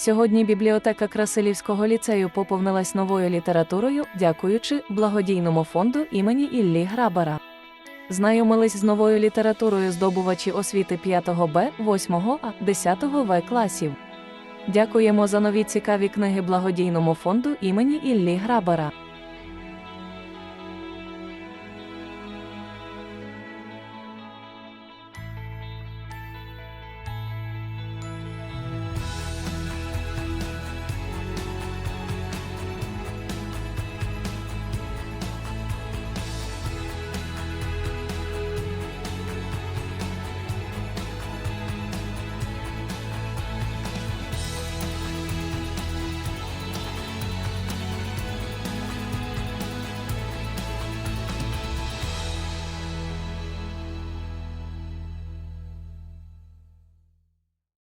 Сьогодні бібліотека Красилівського ліцею поповнилась новою літературою, дякуючи благодійному фонду імені Іллі Грабара. Знайомились з новою літературою здобувачі освіти 5 Б, 8 А, 10 В класів. Дякуємо за нові цікаві книги благодійному фонду імені Іллі Грабара.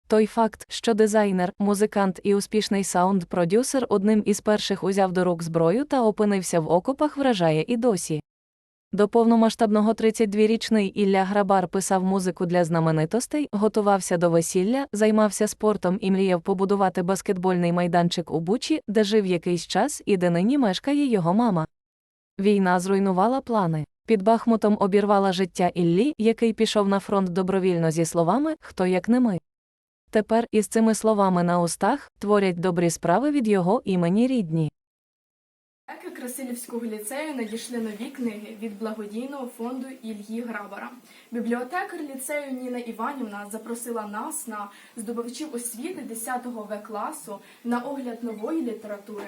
Той факт, що дизайнер, музикант і успішний саунд-продюсер одним із перших узяв до рук зброю та опинився в окопах, вражає і досі. До повномасштабного 32-річний Ілля Грабар писав музику для знаменитостей, готувався до весілля, займався спортом і мріяв побудувати баскетбольний майданчик у Бучі, де жив якийсь час і де нині мешкає його мама. Війна зруйнувала плани. Під Бахмутом обірвала життя Іллі, який пішов на фронт добровільно зі словами Хто як не ми. Тепер із цими словами на устах творять добрі справи від його імені рідні. Бібліотеки Красилівського ліцею надійшли нові книги від благодійного фонду Ільї Грабара. Бібліотекар ліцею Ніна Іванівна запросила нас на здобувачів освіти 10 го В класу на огляд нової літератури.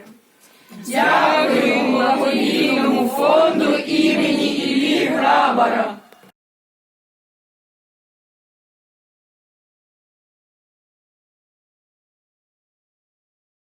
Дякуємо